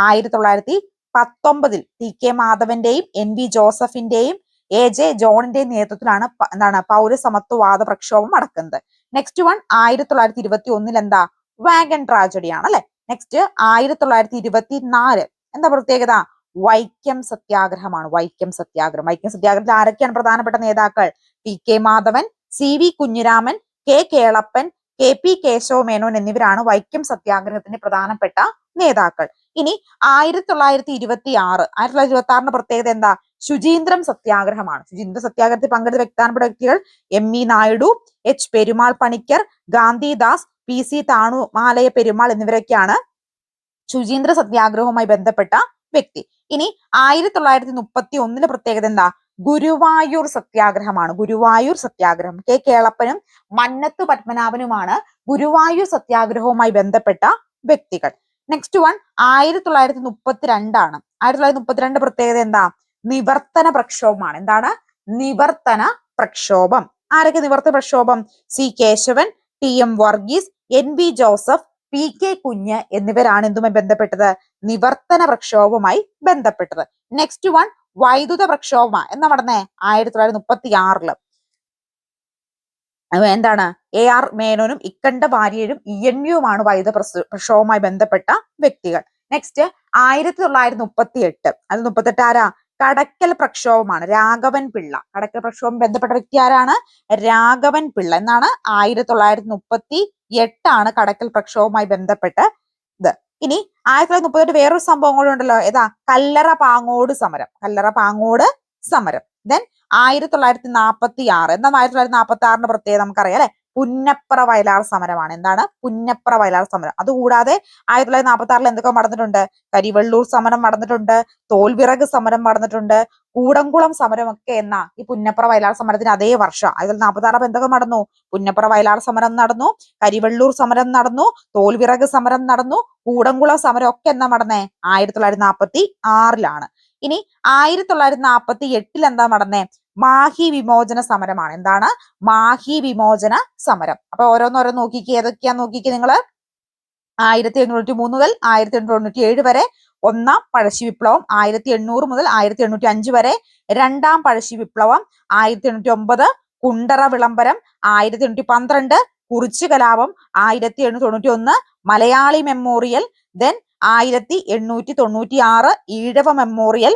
ആയിരത്തി തൊള്ളായിരത്തി പത്തൊമ്പതിൽ ടി കെ മാധവന്റെയും എൻ വി ജോസഫിന്റെയും എ ജെ ജോണിന്റെയും നേതൃത്വത്തിലാണ് എന്താണ്? പൗരസമത്വവാദ പ്രക്ഷോഭം നടക്കുന്നത്. നെക്സ്റ്റ് വൺ ആയിരത്തി തൊള്ളായിരത്തി ഇരുപത്തി ഒന്നിൽ എന്താ? വാഗൻ ട്രാജഡി ആണ് അല്ലെ? നെക്സ്റ്റ് ആയിരത്തി തൊള്ളായിരത്തി ഇരുപത്തി നാല് എന്താ പ്രത്യേകത? വൈക്കം സത്യാഗ്രഹമാണ്. വൈക്കം സത്യാഗ്രഹം. വൈക്കം സത്യാഗ്രഹത്തിൽ ആരൊക്കെയാണ് പ്രധാനപ്പെട്ട നേതാക്കൾ? T K Madhavan C V Kunhiraman K Kelappan K P Kesava Menon എന്നിവരാണ് വൈക്കം സത്യാഗ്രഹത്തിന്റെ പ്രധാനപ്പെട്ട നേതാക്കൾ. ഇനി ആയിരത്തി തൊള്ളായിരത്തി ഇരുപത്തി ആറ് ആയിരത്തി തൊള്ളായിരത്തി ഇരുപത്തി ആറിന്റെ പ്രത്യേകത എന്താ? ശുചീന്ദ്രം സത്യാഗ്രഹമാണ്. ശുചീന്ദ്ര സത്യാഗ്രഹത്തിൽ പങ്കെടുത്ത പ്രധാനപ്പെട്ട വ്യക്തികൾ M E Naidu H Perumal Panicker Gandhidas P C Thanu Thanumalaya Perumal എന്നിവരൊക്കെയാണ് ശുചീന്ദ്ര സത്യാഗ്രഹവുമായി ബന്ധപ്പെട്ട വ്യക്തി. ഇനി ആയിരത്തി തൊള്ളായിരത്തി മുപ്പത്തി ഒന്നിലെ പ്രത്യേകത എന്താ? ഗുരുവായൂർ സത്യാഗ്രഹമാണ്. ഗുരുവായൂർ സത്യാഗ്രഹം. കെ കേളപ്പനും മന്നത്ത് പത്മനാഭനുമാണ് ഗുരുവായൂർ സത്യാഗ്രഹവുമായി ബന്ധപ്പെട്ട വ്യക്തികൾ. നെക്സ്റ്റ് വൺ ആയിരത്തി തൊള്ളായിരത്തി മുപ്പത്തിരണ്ടാണ് ആയിരത്തി തൊള്ളായിരത്തി മുപ്പത്തിരണ്ട് പ്രത്യേകത എന്താ? നിവർത്തന പ്രക്ഷോഭമാണ്. എന്താണ്? നിവർത്തന പ്രക്ഷോഭം. ആരൊക്കെ നിവർത്തന പ്രക്ഷോഭം? C Kesavan T M Varghese N B Joseph P K Kunju എന്നിവരാണ് എന്തുമായി ബന്ധപ്പെട്ടത്. നിവർത്തന പ്രക്ഷോഭവുമായി ബന്ധപ്പെട്ടത്. നെക്സ്റ്റ് വൺ വൈദ്യുത പ്രക്ഷോഭമാണ് എന്നാ പറഞ്ഞേ ആയിരത്തി തൊള്ളായിരത്തി മുപ്പത്തി ആറിൽ എന്താണ്? എ ആർ മേനോനും ഇക്കണ്ട ഭാര്യയും ഇ എൻ യുമാണ് വൈദ്യുത പ്രക്ഷോഭവുമായി ബന്ധപ്പെട്ട വ്യക്തികൾ. നെക്സ്റ്റ് ആയിരത്തി തൊള്ളായിരത്തി മുപ്പത്തി എട്ട് അത് മുപ്പത്തെട്ട് ആരാ? കടക്കൽ പ്രക്ഷോഭമാണ്. രാഘവൻ പിള്ള. കടക്കൽ പ്രക്ഷോഭം ബന്ധപ്പെട്ട വ്യക്തി ആരാണ്? രാഘവൻ പിള്ള. എന്നാണ് ആയിരത്തി തൊള്ളായിരത്തി മുപ്പത്തി എട്ടാണ് കടക്കൽ പ്രക്ഷോഭവുമായി ബന്ധപ്പെട്ട് ഇത്. ഇനി ആയിരത്തി തൊള്ളായിരത്തി മുപ്പത്തെട്ട് വേറൊരു സംഭവം കൂടെ ഉണ്ടല്ലോ. ഏതാ? കല്ലറ പാങ്ങോട് സമരം. കല്ലറ പാങ്ങോട് സമരം. ദെൻ ആയിരത്തി തൊള്ളായിരത്തി നാൽപ്പത്തി ആറ് എന്താണ് ആയിരത്തി തൊള്ളായിരത്തി നാൽപ്പത്തി ആറിന്റെ പ്രത്യേകത നമുക്കറിയാം അല്ലെ? പുന്നപ്ര വയലാർ സമരമാണ്. എന്താണ്? പുന്നപ്ര വയലാർ സമരം. അതുകൂടാതെ ആയിരത്തി തൊള്ളായിരത്തി നാൽപ്പത്തി ആറിൽ എന്തൊക്കെ നടന്നിട്ടുണ്ട്? കരിവള്ളൂർ സമരം നടന്നിട്ടുണ്ട് തോൽവിറക് സമരം നടന്നിട്ടുണ്ട് കൂടംകുളം സമരം ഒക്കെ എന്ന ഈ പുന്നപ്ര വയലാർ സമരത്തിന് അതേ വർഷം. ആയിരത്തി തൊള്ളായിരത്തി നാൽപ്പത്തി ആറ് എന്തൊക്കെ നടന്നു? പുന്നപ്ര വയലാർ സമരം നടന്നു കരിവള്ളൂർ സമരം നടന്നു തോൽവിറക് സമരം നടന്നു കൂടംകുളം സമരം ഒക്കെ എന്നാ നടന്നേ? ആയിരത്തി തൊള്ളായിരത്തി നാൽപ്പത്തി ആറിലാണ് ഇനി ആയിരത്തി തൊള്ളായിരത്തി നാൽപ്പത്തി എട്ടിൽ എന്താ നടന്നേ? മാഹി വിമോചന സമരമാണ്. എന്താണ്? മാഹി വിമോചന സമരം. അപ്പൊ ഓരോന്നോരോ നോക്കിക്കേ ഏതൊക്കെയാ നോക്കിക്കേ നിങ്ങൾ? ആയിരത്തി എണ്ണൂറ്റി മൂന്ന് മുതൽ ആയിരത്തി എണ്ണൂറ്റി തൊണ്ണൂറ്റി ഏഴ് വരെ ഒന്നാം പഴശ്ശി വിപ്ലവം ആയിരത്തി എണ്ണൂറ് മുതൽ ആയിരത്തി എണ്ണൂറ്റി അഞ്ച് വരെ രണ്ടാം പഴശ്ശി വിപ്ലവം ആയിരത്തി എണ്ണൂറ്റി ഒമ്പത് കുണ്ടറ വിളംബരം ആയിരത്തി എണ്ണൂറ്റി പന്ത്രണ്ട് കുറിച്ചു കലാപം ആയിരത്തി എണ്ണൂറ്റി തൊണ്ണൂറ്റി ഒന്ന് മലയാളി മെമ്മോറിയൽ ദെൻ ആയിരത്തി എണ്ണൂറ്റി തൊണ്ണൂറ്റി ആറ് ഈഴവ മെമ്മോറിയൽ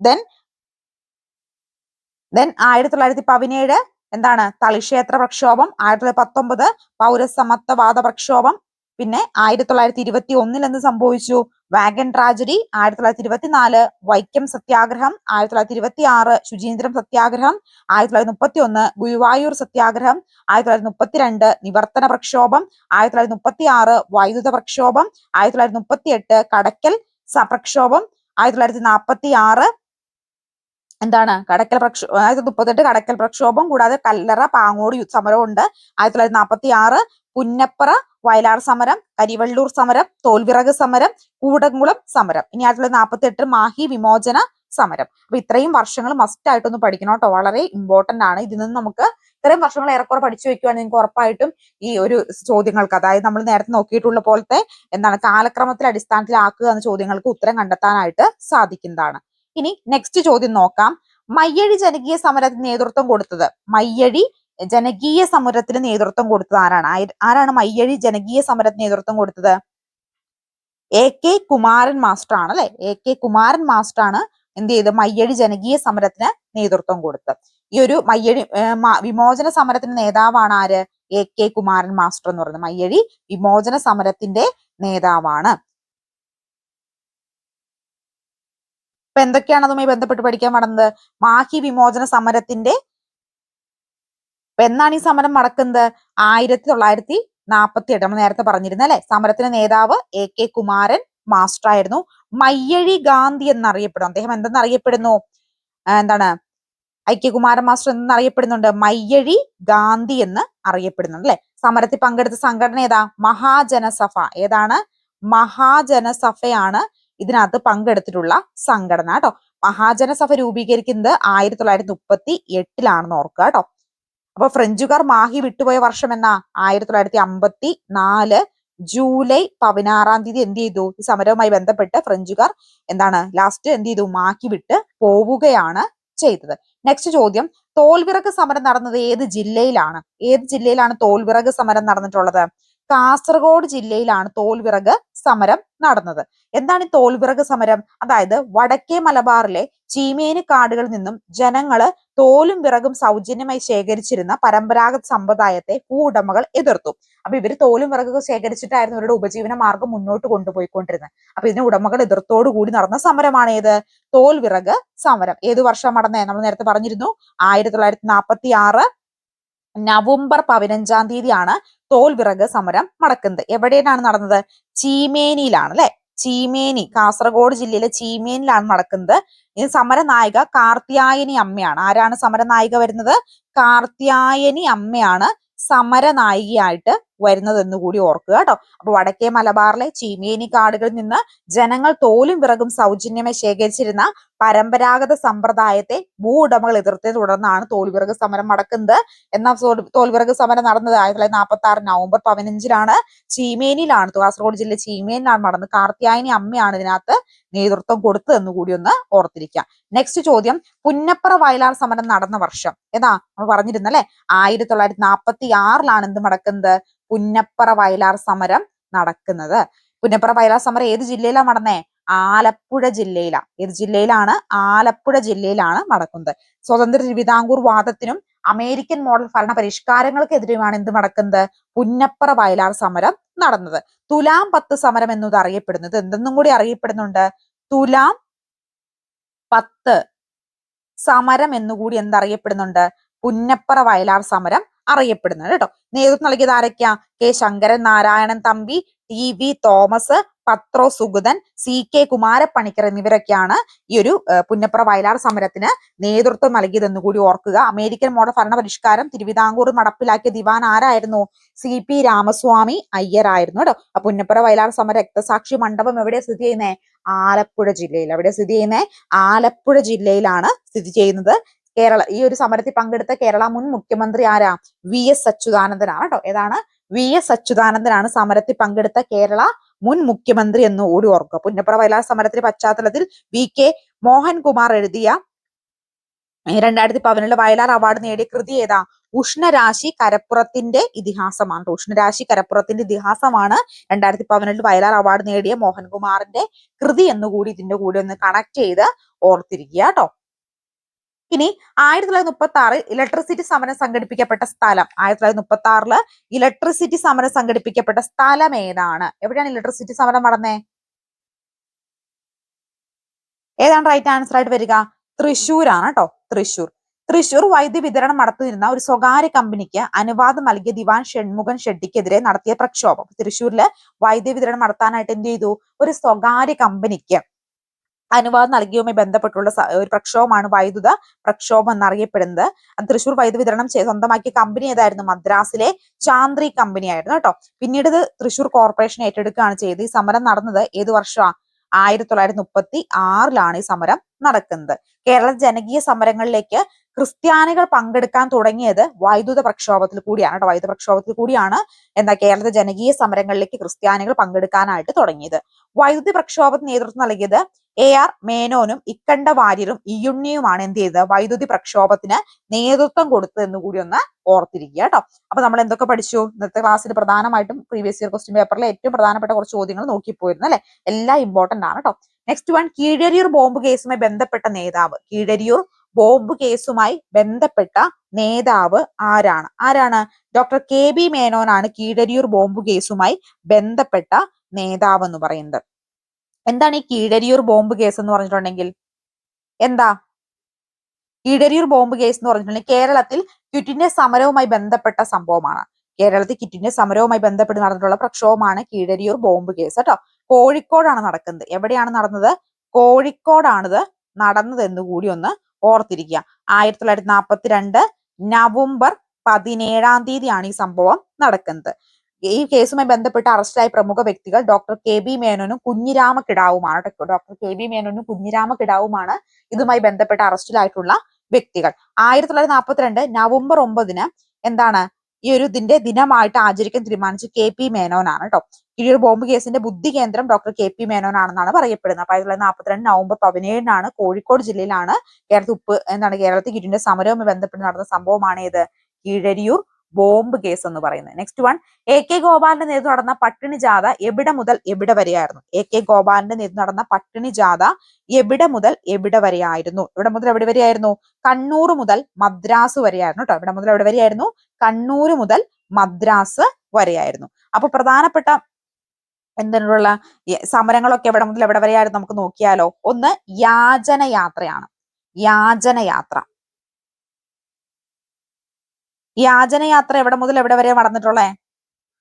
ദെൻ ദെൻ ആയിരത്തി തൊള്ളായിരത്തി പതിനേഴ് എന്താണ്? തളിക്ഷേത്ര പ്രക്ഷോഭം. ആയിരത്തി തൊള്ളായിരത്തി പത്തൊമ്പത് പൗരസമത്വവാദ പ്രക്ഷോഭം. പിന്നെ ആയിരത്തി തൊള്ളായിരത്തി ഇരുപത്തി ഒന്നിൽ എന്ത് സംഭവിച്ചു? വാഗൻ ട്രാജഡി ആയിരത്തി തൊള്ളായിരത്തി ഇരുപത്തിനാല് വൈക്കം സത്യാഗ്രഹം ആയിരത്തി തൊള്ളായിരത്തി ഇരുപത്തി ആറ് ശുചീന്ദ്രം സത്യാഗ്രഹം ആയിരത്തി തൊള്ളായിരത്തി മുപ്പത്തി ഒന്ന് ഗുരുവായൂർ സത്യാഗ്രഹം ആയിരത്തി തൊള്ളായിരത്തി മുപ്പത്തിരണ്ട് നിവർത്തന പ്രക്ഷോഭം ആയിരത്തി തൊള്ളായിരത്തി മുപ്പത്തി ആറ് വൈദ്യുത പ്രക്ഷോഭം ആയിരത്തി തൊള്ളായിരത്തി മുപ്പത്തി എട്ട് കടക്കൽ പ്രക്ഷോഭം ആയിരത്തി തൊള്ളായിരത്തി നാൽപ്പത്തി ആറ് എന്താണ് കടക്കൽ പ്രക്ഷോ ആയിരത്തി മുപ്പത്തെട്ട് കടക്കൽ പ്രക്ഷോഭം കൂടാതെ കല്ലറ പാങ്ങോട് സമരവും ഉണ്ട് ആയിരത്തി തൊള്ളായിരത്തി നാൽപ്പത്തി ആറ് പുന്നപ്പറ വയലാർ സമരം കരിവള്ളൂർ സമരം തോൽവിറക് സമരം കൂടംകുളം സമരം. ഇനി ആയിട്ടുള്ള തൊള്ളായിരത്തി നാൽപ്പത്തി എട്ട് മാഹി വിമോചന സമരം. അപ്പൊ ഇത്രയും വർഷങ്ങൾ മസ്റ്റ് ആയിട്ടൊന്ന് പഠിക്കണം കേട്ടോ. വളരെ ഇമ്പോർട്ടന്റ് ആണ്. ഇതിൽ നിന്ന് നമുക്ക് ഇത്രയും വർഷങ്ങൾ ഏറെക്കുറെ പഠിച്ചു വെക്കുകയാണെങ്കിൽ നിങ്ങൾക്ക് ഉറപ്പായിട്ടും ഈ ഒരു ചോദ്യങ്ങൾക്ക്. അതായത് നമ്മൾ നേരത്തെ നോക്കിയിട്ടുള്ള പോലത്തെ എന്താണ് കാലക്രമത്തിൽ അടിസ്ഥാനത്തിലാക്കുക എന്ന ചോദ്യങ്ങൾക്ക് ഉത്തരം കണ്ടെത്താനായിട്ട് സാധിക്കുന്നതാണ്. ഇനി നെക്സ്റ്റ് ചോദ്യം നോക്കാം. മയ്യഴി ജനകീയ സമരത്തിന് നേതൃത്വം കൊടുത്തത് മയ്യഴി ജനകീയ സമരത്തിന് നേതൃത്വം കൊടുത്തത് ആരാണ്? ആരാണ് മയ്യഴി ജനകീയ സമരത്തിന് നേതൃത്വം കൊടുത്തത്? എ കെ കുമാരൻ മാസ്റ്റർ ആണ് അല്ലെ? എ കെ കുമാരൻ മാസ്റ്റർ ആണ് എന്ത് ചെയ്ത് മയ്യഴി ജനകീയ സമരത്തിന് നേതൃത്വം കൊടുത്തത്. ഈ ഒരു മയ്യഴി വിമോചന സമരത്തിന്റെ നേതാവാണ് ആര്? എ കെ കുമാരൻ മാസ്റ്റർ എന്ന് പറയുന്നത്. മയ്യഴി വിമോചന സമരത്തിന്റെ നേതാവാണ്. അപ്പൊ എന്തൊക്കെയാണ് അതുമായി ബന്ധപ്പെട്ട് പഠിക്കാൻ പാടുന്നത്? മാഹി വിമോചന സമരത്തിന്റെ എന്നാണ് ഈ സമരം നടക്കുന്നത്? ആയിരത്തി തൊള്ളായിരത്തി നാൽപ്പത്തി എട്ട് നമ്മൾ നേരത്തെ പറഞ്ഞിരുന്ന അല്ലെ? സമരത്തിന്റെ നേതാവ് എ കെ കുമാരൻ മാസ്റ്റർ ആയിരുന്നു. മയ്യഴി ഗാന്ധി എന്നറിയപ്പെടുന്നു അദ്ദേഹം എന്തെന്നറിയപ്പെടുന്നു? എന്താണ്? ഐക്യകുമാരൻ മാസ്റ്റർ എന്ന് എന്നറിയപ്പെടുന്നുണ്ട്. മയ്യഴി ഗാന്ധി എന്ന് അറിയപ്പെടുന്നുണ്ട് അല്ലെ? സമരത്തിൽ പങ്കെടുത്ത സംഘടന ഏതാ? മഹാജനസഭ. ഏതാണ്? മഹാജനസഭയാണ് ഇതിനകത്ത് പങ്കെടുത്തിട്ടുള്ള സംഘടന കേട്ടോ. മഹാജനസഭ രൂപീകരിക്കുന്നത് ആയിരത്തി തൊള്ളായിരത്തി മുപ്പത്തി എട്ടിലാണെന്ന് ഓർക്കുക കേട്ടോ. അപ്പൊ ഫ്രഞ്ചുകാർ മാഹി വിട്ടുപോയ വർഷം എന്ന? ആയിരത്തി തൊള്ളായിരത്തി അമ്പത്തി നാല് ജൂലൈ പതിനാറാം തീയതി എന്ത് ചെയ്തു? ഈ സമരവുമായി ബന്ധപ്പെട്ട് ഫ്രഞ്ചുകാർ എന്താണ്? ലാസ്റ്റ് എന്ത് ചെയ്തു? മാഹി വിട്ട് പോവുകയാണ് ചെയ്തത്. നെക്സ്റ്റ് ചോദ്യം. തോൽവിറക് സമരം നടന്നത് ഏത് ജില്ലയിലാണ്? ഏത് ജില്ലയിലാണ് തോൽവിറക് സമരം നടന്നിട്ടുള്ളത്? കാസർഗോഡ് ജില്ലയിലാണ് തോൽവിറക് സമരം നടന്നത്. എന്താണ് ഈ തോൽവിറക് സമരം? അതായത് വടക്കേ മലബാറിലെ ചീമേനി കാടുകളിൽ നിന്നും ജനങ്ങൾ തോലും വിറകും സൗജന്യമായി ശേഖരിച്ചിരുന്ന പരമ്പരാഗത സമ്പ്രദായത്തെ ഭൂവുടമകൾ എതിർത്തു. അപ്പൊ ഇവർ തോലും വിറകൊക്കെ ശേഖരിച്ചിട്ടായിരുന്നു ഇവരുടെ ഉപജീവന മാർഗം മുന്നോട്ട് കൊണ്ടുപോയിക്കൊണ്ടിരുന്നത്. അപ്പൊ ഇതിന് ഉടമകൾ കൂടി നടന്ന സമരമാണ് ഏത്? തോൽവിറക് സമരം. ഏത് വർഷം നടന്നേ? നമ്മൾ നേരത്തെ പറഞ്ഞിരുന്നു. ആയിരത്തി തൊള്ളായിരത്തി നാൽപ്പത്തി ആറ് നവംബർ പതിനഞ്ചാം തീയതിയാണ് തോൽവിറക് സമരം നടക്കുന്നത്. എവിടെയാണ് നടന്നത്? ചീമേനിയിലാണ് അല്ലെ? ചീമേനി കാസർഗോഡ് ജില്ലയിലെ ചീമേനിലാണ് നടക്കുന്നത്. ഇത് സമരനായിക കാർത്തിയായനി അമ്മയാണ്. ആരാണ് സമരനായിക വരുന്നത്? കാർത്തിയായനി അമ്മയാണ് സമരനായികയായിട്ട് വരുന്നതെന്ന് കൂടി ഓർക്കുക കേട്ടോ. അപ്പൊ വടക്കേ മലബാറിലെ ചീമേനി കാടുകളിൽ നിന്ന് ജനങ്ങൾ തോലും വിറകും സൗജന്യമായി ശേഖരിച്ചിരുന്ന പരമ്പരാഗത സമ്പ്രദായത്തെ ഭൂ ഉടമകൾ എതിർത്തെ തുടർന്നാണ് തോൽവിറക് സമരം നടക്കുന്നത്. എന്നാൽ തോൽവിറക് സമരം നടന്നത് ആയിരത്തി തൊള്ളായിരത്തി നാൽപ്പത്തി ആറ് നവംബർ പതിനഞ്ചിലാണ് ചീമേനിയിലാണ് കാസർഗോഡ് ജില്ല ചീമേനിലാണ് നടന്നത്. കാർത്തിയായനി അമ്മയാണ് ഇതിനകത്ത് നേതൃത്വം കൊടുത്തതെന്ന് കൂടി ഒന്ന് ഓർത്തിരിക്കാം നെക്സ്റ്റ് ചോദ്യം പുന്നപ്പുറ വയലാർ സമരം നടന്ന വർഷം. ഏതാ? നമ്മൾ പറഞ്ഞിരുന്നല്ലേ? ആയിരത്തി തൊള്ളായിരത്തി നാൽപ്പത്തി ആറിലാണ് എന്ത് നടക്കുന്നത്? പുന്നപ്പറ വയലാർ സമരം നടക്കുന്നത്. പുന്നപ്പറ വയലാർ സമരം ഏത് ജില്ലയിലാണ് നടന്നേ? ആലപ്പുഴ ജില്ലയിലാണ് ഏത് ജില്ലയിലാണ്? ആലപ്പുഴ ജില്ലയിലാണ് നടക്കുന്നത്. സ്വതന്ത്ര തിരുവിതാംകൂർ വാദത്തിനും അമേരിക്കൻ മോഡൽ ഭരണ പരിഷ്കാരങ്ങൾക്കെതിരെയുമാണ് എന്ത് നടക്കുന്നത്? പുന്നപ്പറ വയലാർ സമരം നടന്നത്. തുലാം പത്ത് സമരം എന്നത് അറിയപ്പെടുന്നത് എന്തെന്നും കൂടി അറിയപ്പെടുന്നുണ്ട്? തുലാം പത്ത് സമരം എന്നുകൂടി എന്തറിയപ്പെടുന്നുണ്ട്? പുന്നപ്പറ വയലാർ സമരം അറിയപ്പെടുന്നത് കേട്ടോ. നേതൃത്വം നൽകിയത് ആരൊക്കെയാ? K Sankaran Narayanan Thampi T V Thomas Pathro Sugathan C K Kumarapanicker എന്നിവരൊക്കെയാണ് ഈ ഒരു പുന്നപ്ര വയലാർ സമരത്തിന് നേതൃത്വം നൽകിയതെന്ന് കൂടി ഓർക്കുക. അമേരിക്കൻ മോഡൽ ഭരണ പരിഷ്കാരം തിരുവിതാംകൂർ നടപ്പിലാക്കിയ ദിവാൻ ആരായിരുന്നു? സി പി രാമസ്വാമി അയ്യരായിരുന്നു കേട്ടോ. ആ പുന്നപ്ര വയലാർ സമര രക്തസാക്ഷി മണ്ഡപം എവിടെ സ്ഥിതി ചെയ്യുന്നേ? ആലപ്പുഴ ജില്ലയിൽ. എവിടെ സ്ഥിതി ചെയ്യുന്നേ? ആലപ്പുഴ ജില്ലയിലാണ് സ്ഥിതി ചെയ്യുന്നത്. കേരള ഈ ഒരു സമരത്തിൽ പങ്കെടുത്ത കേരള മുൻ മുഖ്യമന്ത്രി ആരാ? വി. എസ്. അച്യുതാനന്ദനാണ് കേട്ടോ. ഏതാണ്? വി. എസ്. അച്യുതാനന്ദനാണ് സമരത്തിൽ പങ്കെടുത്ത കേരള മുൻ മുഖ്യമന്ത്രി എന്ന് ഓടി ഓർക്കുക. പുന്നപ്പുറ വയലാർ സമരത്തിന്റെ പശ്ചാത്തലത്തിൽ വി. കെ. മോഹൻകുമാർ എഴുതിയ രണ്ടായിരത്തി പതിനേഴ് വയലാർ അവാർഡ് നേടിയ കൃതി ഏതാ? ഉഷ്ണരാശി കരപ്പുറത്തിന്റെ ഇതിഹാസമാണ് ഉഷ്ണരാശി കരപ്പുറത്തിന്റെ ഇതിഹാസമാണ് രണ്ടായിരത്തി പതിനെട്ടിൽ വയലാർ അവാർഡ് നേടിയ മോഹൻകുമാറിന്റെ കൃതി എന്നുകൂടി ഇതിന്റെ കൂടെ ഒന്ന് കണക്ട് ചെയ്ത് ഓർത്തിരിക്കുക കേട്ടോ. ഇനി ആയിരത്തി തൊള്ളായിരത്തി മുപ്പത്തി ആറിൽ ഇലക്ട്രിസിറ്റി സമരം സംഘടിപ്പിക്കപ്പെട്ട സ്ഥലം. ആയിരത്തി തൊള്ളായിരത്തി മുപ്പത്തി ആറിൽ ഇലക്ട്രിസിറ്റി സമരം സംഘടിപ്പിക്കപ്പെട്ട സ്ഥലം ഏതാണ്? എവിടെയാണ് ഇലക്ട്രിസിറ്റി സമരം നടന്നേ? ഏതാണ് റൈറ്റ് ആൻസർ ആയിട്ട് വരിക? തൃശ്ശൂരാണ് കേട്ടോ. തൃശൂർ തൃശൂർ വൈദ്യുതി വിതരണം നടത്തിയിരുന്ന ഒരു സ്വകാര്യ കമ്പനിക്ക് അനുവാദം നൽകിയ ദിവാൻ ഷൺമുഖൻ ഷെഡ്ഡിക്കെതിരെ നടത്തിയ പ്രക്ഷോഭം. തൃശൂരിലെ വൈദ്യുതി വിതരണം നടത്താനായിട്ട് എന്ത് ചെയ്തു? ഒരു സ്വകാര്യ കമ്പനിക്ക് അനുവാദം നൽകിയവുമായി ബന്ധപ്പെട്ടുള്ള ഒരു പ്രക്ഷോഭമാണ് വൈദ്യുത പ്രക്ഷോഭം എന്നറിയപ്പെടുന്നത്. തൃശൂർ വൈദ്യുതി വിതരണം സ്വന്തമാക്കിയ കമ്പനി ഏതായിരുന്നു? മദ്രാസിലെ ചാന്ദ്രി കമ്പനി ആയിരുന്നു കേട്ടോ. പിന്നീട് ഇത് തൃശൂർ കോർപ്പറേഷൻ ഏറ്റെടുക്കുകയാണ് ചെയ്തത്. ഈ സമരം നടന്നത് ഏത് വർഷമാണ് ആയിരത്തി തൊള്ളായിരത്തി മുപ്പത്തി ആറിലാണ് ഈ സമരം നടക്കുന്നത്. കേരള ജനകീയ സമരങ്ങളിലേക്ക് ക്രിസ്ത്യാനികൾ പങ്കെടുക്കാൻ തുടങ്ങിയത് വൈദ്യുത പ്രക്ഷോഭത്തിൽ കൂടിയാണ് കേട്ടോ വൈദ്യുത പ്രക്ഷോഭത്തിൽ കൂടിയാണ് എന്താ കേരളത്തിലെ ജനകീയ സമരങ്ങളിലേക്ക് ക്രിസ്ത്യാനികൾ പങ്കെടുക്കാനായിട്ട് തുടങ്ങിയത്. വൈദ്യുതി പ്രക്ഷോഭത്തിന് നേതൃത്വം നൽകിയത് എ ആർ മേനോനും ഇക്കണ്ട വാര്യരും ഇയുണ്ണിയുമാണ് എന്ത് ചെയ്തത്? വൈദ്യുതി പ്രക്ഷോഭത്തിന് നേതൃത്വം കൊടുത്തത് എന്ന് കൂടി ഒന്ന് ഓർത്തിരിക്കുക കേട്ടോ അപ്പൊ നമ്മൾ എന്തൊക്കെ പഠിച്ചു? ഇന്നത്തെ ക്ലാസ്സിൽ പ്രധാനമായിട്ടും പ്രീവിയസ് ഇയർ ക്വസ്റ്റ്യൻ പേപ്പറിലെ ഏറ്റവും പ്രധാനപ്പെട്ട കുറച്ച് ചോദ്യങ്ങൾ നോക്കിപ്പോയിരുന്നു അല്ലെ? എല്ലാം ഇമ്പോർട്ടന്റ് ആണ് കേട്ടോ നെക്സ്റ്റ് വൺ കീഴരിയൂർ ബോംബ് കേസുമായി ബന്ധപ്പെട്ട നേതാവ്. കീഴരിയൂർ ബോംബ് കേസുമായി ബന്ധപ്പെട്ട നേതാവ് ആരാണ്? ആരാണ്? ഡോക്ടർ കെ ബി മേനോനാണ് കീഴരിയൂർ ബോംബ് കേസുമായി ബന്ധപ്പെട്ട നേതാവ് എന്ന് പറയുന്നത്. എന്താണ് ഈ കീഴരിയൂർ ബോംബ് കേസ് എന്ന് പറഞ്ഞിട്ടുണ്ടെങ്കിൽ? എന്താ? കീഴരിയൂർ ബോംബ് കേസ് എന്ന് പറഞ്ഞിട്ടുണ്ടെങ്കിൽ കേരളത്തിൽ ക്വിറ്റിന്റെ സമരവുമായി ബന്ധപ്പെട്ട സംഭവമാണ്. കേരളത്തിൽ കിറ്റിന്റെ സമരവുമായി ബന്ധപ്പെട്ട് നടന്നിട്ടുള്ള പ്രക്ഷോഭമാണ് കീഴരിയൂർ ബോംബ് കേസ് കേട്ടോ. കോഴിക്കോടാണ് നടക്കുന്നത്. എവിടെയാണ് നടന്നത്? കോഴിക്കോടാണിത് നടന്നത് എന്ന് കൂടി ഒന്ന് ഓർത്തിരിക്കുക. ആയിരത്തി തൊള്ളായിരത്തി നാൽപ്പത്തിരണ്ട് നവംബർ പതിനേഴാം തീയതിയാണ് ഈ സംഭവം നടക്കുന്നത്. ഈ കേസുമായി ബന്ധപ്പെട്ട് അറസ്റ്റിലായ പ്രമുഖ വ്യക്തികൾ ഡോക്ടർ കെ ബി മേനോനും കുഞ്ഞിരാമ കിടാവുമാണ് ഡോക്ടർ കെ ബി മേനോനും കുഞ്ഞിരാമ കിടാവുമാണ് ഇതുമായി ബന്ധപ്പെട്ട് അറസ്റ്റിലായിട്ടുള്ള വ്യക്തികൾ. ആയിരത്തി തൊള്ളായിരത്തി നാൽപ്പത്തിരണ്ട് നവംബർ ഒമ്പതിന് എന്താണ് ഈ ഒരു ഇതിന്റെ ദിനമായിട്ട് ആചരിക്കാൻ തീരുമാനിച്ച കെ പി മേനോനാണ് കേട്ടോ ഈ ഒരു ബോംബ് കേസിന്റെ ബുദ്ധി കേന്ദ്രം ഡോക്ടർ കെ പി മേനോനാണെന്നാണ് പറയപ്പെടുന്നത്. ആയിരത്തി തൊള്ളായിരത്തി നാൽപ്പത്തിരണ്ട് നവംബർ പതിനേഴിനാണ് കോഴിക്കോട് ജില്ലയിലാണ് കേരളത്തിൽ ഉപ്പ് എന്താണ് കേരളത്തിൽ കിറ്റിന്റെ സമരവുമായി ബന്ധപ്പെട്ട് നടന്ന സംഭവമാണ് ഏത് കീഴരിയൂർ ബോംബ് കേസ് എന്ന് പറയുന്നത്. നെക്സ്റ്റ് വൺ എ കെ ഗോപാലിന്റെ നേതൃത്വം നടന്ന പട്ടിണി ജാഥ എവിടെ മുതൽ എവിടെ വരെയായിരുന്നു? എ കെ ഗോപാലിന്റെ നേതൃത്വം നടന്ന പട്ടിണി ജാഥ എവിടെ മുതൽ എവിടെ വരെയായിരുന്നു? എവിടെ മുതൽ എവിടെ വരെയായിരുന്നു? കണ്ണൂർ മുതൽ മദ്രാസ് വരെയായിരുന്നു കേട്ടോ എവിടെ മുതൽ എവിടെ വരെയായിരുന്നു? കണ്ണൂർ മുതൽ മദ്രാസ് വരെയായിരുന്നു. അപ്പൊ പ്രധാനപ്പെട്ട എന്തിനുള്ള സമരങ്ങളൊക്കെ എവിടെ മുതൽ എവിടെ വരെയായിരുന്നു നമുക്ക് നോക്കിയാലോ? ഒന്ന് യാചന യാത്രയാണ്. യാചന യാത്ര. യാചനയാത്ര എവിടെ മുതൽ എവിടെ വരെ നടന്നിട്ടുള്ളേ?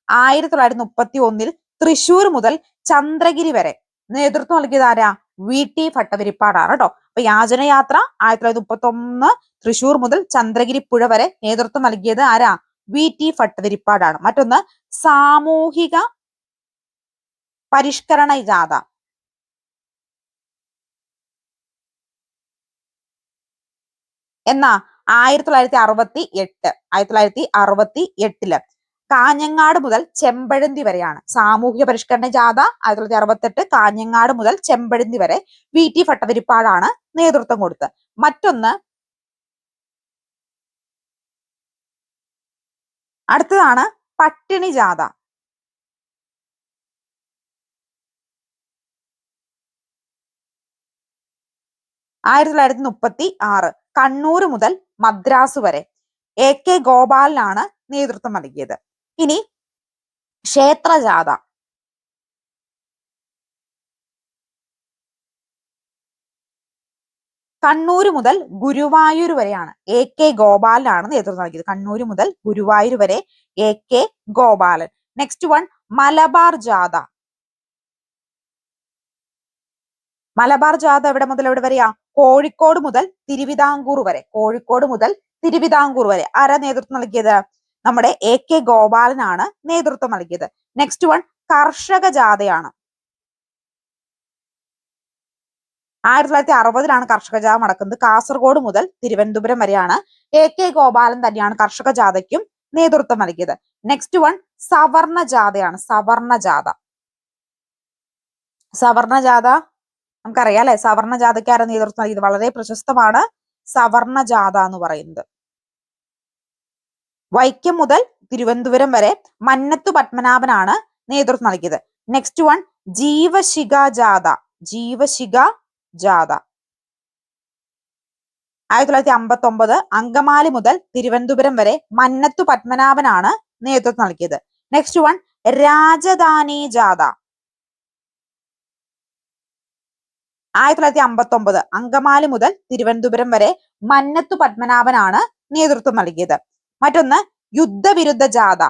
ആയിരത്തി തൊള്ളായിരത്തി മുപ്പത്തി ഒന്നിൽ തൃശൂർ മുതൽ ചന്ദ്രഗിരി വരെ. നേതൃത്വം നൽകിയത് ആരാ? വി. ടി. ഭട്ടതിരിപ്പാടാണ് കേട്ടോ അപ്പൊ യാചനയാത്ര ആയിരത്തി തൊള്ളായിരത്തി മുപ്പത്തി ഒന്ന് തൃശൂർ മുതൽ ചന്ദ്രഗിരി പുഴ വരെ നേതൃത്വം നൽകിയത് ആരാ? വി. ടി. ഭട്ടതിരിപ്പാടാണ്. മറ്റൊന്ന് സാമൂഹിക പരിഷ്കരണ ജാഥ. എന്നാ ആയിരത്തി തൊള്ളായിരത്തി അറുപത്തി എട്ട് ആയിരത്തി തൊള്ളായിരത്തി അറുപത്തി എട്ടിൽ കാഞ്ഞങ്ങാട് മുതൽ ചെമ്പഴന്തി വരെയാണ്. സാമൂഹിക പരിഷ്കരണ ജാഥ ആയിരത്തി തൊള്ളായിരത്തി അറുപത്തെട്ട് കാഞ്ഞങ്ങാട് മുതൽ ചെമ്പഴന്തി വരെ വി ടി ഭട്ടതിരിപ്പാടാണ് നേതൃത്വം കൊടുത്തത്. മറ്റൊന്ന് അടുത്തതാണ് പട്ടിണി ജാഥ. ആയിരത്തി തൊള്ളായിരത്തി മുപ്പത്തി ആറ് കണ്ണൂർ മുതൽ മദ്രാസ് വരെ. എ കെ ഗോപാലിനാണ് നേതൃത്വം നൽകിയത്. ഇനി ക്ഷേത്രജാഥ. കണ്ണൂർ മുതൽ ഗുരുവായൂർ വരെയാണ് എ കെ ഗോപാലനാണ് നേതൃത്വം നൽകിയത്. കണ്ണൂർ മുതൽ ഗുരുവായൂർ വരെ A K Gopalan. Next one Malabar ജാഥ. മലബാർ ജാഥ എവിടെ മുതൽ എവിടെ വരെയാ? കോഴിക്കോട് മുതൽ തിരുവിതാംകൂർ വരെ. കോഴിക്കോട് മുതൽ തിരുവിതാംകൂർ വരെ. ആരാ നേതൃത്വം നൽകിയത്? നമ്മുടെ എ കെ ഗോപാലനാണ് നേതൃത്വം നൽകിയത്. നെക്സ്റ്റ് വൺ കർഷക ജാഥയാണ്. ആയിരത്തി തൊള്ളായിരത്തി അറുപതിലാണ് കർഷക ജാഥ നടക്കുന്നത്. കാസർഗോഡ് മുതൽ തിരുവനന്തപുരം വരെയാണ് എ കെ ഗോപാലൻ തന്നെയാണ് കർഷക ജാഥയ്ക്കും നേതൃത്വം നൽകിയത്. നെക്സ്റ്റ് വൺ സവർണ ജാഥയാണ്. സവർണ ജാഥ. സവർണ ജാഥ നമുക്കറിയാം അല്ലെ സവർണ ജാഥക്കാരെ നേതൃത്വം ഇത് വളരെ പ്രശസ്തമാണ് സവർണ ജാഥ എന്ന് പറയുന്നത്. വൈക്കം മുതൽ തിരുവനന്തപുരം വരെ മന്നത്തു പത്മനാഭനാണ് നേതൃത്വം നൽകിയത്. നെക്സ്റ്റ് വൺ ജീവശിഖ ജാഥ ജീവശിഖ ജാഥ ആയിരത്തി തൊള്ളായിരത്തി അമ്പത്തി ഒമ്പത് അങ്കമാലി മുതൽ തിരുവനന്തപുരം വരെ മന്നത്തു പത്മനാഭനാണ് നേതൃത്വം നൽകിയത്. നെക്സ്റ്റ് വൺ രാജധാനി ജാഥ ആയിരത്തി തൊള്ളായിരത്തി അമ്പത്തി ഒമ്പത് അങ്കമാലി മുതൽ തിരുവനന്തപുരം വരെ മന്നത്തു പത്മനാഭനാണ് നേതൃത്വം നൽകിയത്. മറ്റൊന്ന് യുദ്ധവിരുദ്ധ ജാഥ.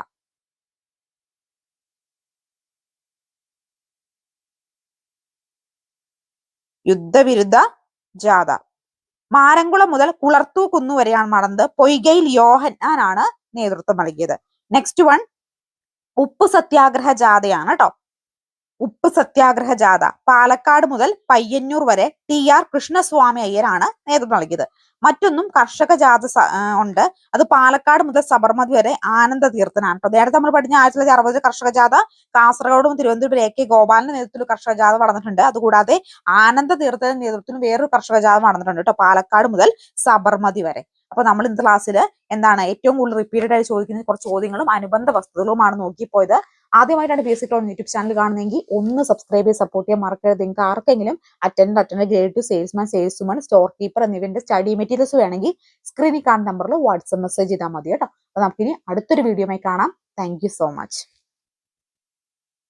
യുദ്ധവിരുദ്ധ ജാഥ. മാരംകുളം മുതൽ കുളർത്തു കുന്നു വരെയാണ് നടന്നത്. പൊയ്കയിൽ യോഹന്നാനാണ് നേതൃത്വം നൽകിയത്. നെക്സ്റ്റ് വൺ ഉപ്പ് സത്യാഗ്രഹ ജാഥയാണ് കേട്ടോ ഉപ്പ് സത്യാഗ്രഹ ജാഥ. പാലക്കാട് മുതൽ പയ്യന്നൂർ വരെ ടി ആർ കൃഷ്ണസ്വാമി അയ്യരാണ് നേതൃത്വം നൽകിയത്. മറ്റൊന്നും കർഷക ജാഥ ഉണ്ട്. അത് പാലക്കാട് മുതൽ സബർമതി വരെ ആനന്ദ തീർത്ഥനാണ്. നേരത്തെ നമ്മൾ പഠിച്ച ആയിരത്തി തൊള്ളായിരത്തി അറുപത് കർഷക ജാഥ കാസർഗോഡും തിരുവനന്തപുരം എ കെ ഗോപാലിന്റെ നേതൃത്വത്തിൽ കർഷക ജാഥ വളർന്നിട്ടുണ്ട്. അതുകൂടാതെ ആനന്ദ തീർത്ഥന്റെ നേതൃത്വത്തിൽ വേറൊരു കർഷക ജാഥ നടന്നിട്ടുണ്ട് കേട്ടോ പാലക്കാട് മുതൽ സബർമതി വരെ. അപ്പൊ നമ്മൾ ഇന്നത്തെ ക്ലാസ്സിൽ എന്താണ് ഏറ്റവും കൂടുതൽ റിപ്പീറ്റഡ് ആയി ചോദിക്കുന്ന കുറച്ച് ചോദ്യങ്ങളും അനുബന്ധ വസ്തുതകളുമാണ് നോക്കിപ്പോയത്. ആദ്യമായിട്ടാണ് P S C tone YouTube channel കാണുന്നതെങ്കിൽ ഒന്ന് സബ്സ്ക്രൈബ് ചെയ്ത് സപ്പോർട്ട് ചെയ്യാൻ മറക്കരുത്. നിങ്ങൾക്ക് ആർക്കെങ്കിലും attend attend grade two salesman salesman store keeper എന്നിവന്റെ study materials വേണമെങ്കിൽ സ്ക്രീനിൽ കാണുന്ന നമ്പറിൽ വാട്സപ്പ് മെസ്സേജ് ചെയ്താൽ മതി കേട്ടോ. അപ്പൊ നമുക്കിനി അടുത്തൊരു വീഡിയോയുമായി കാണാം. Thank so much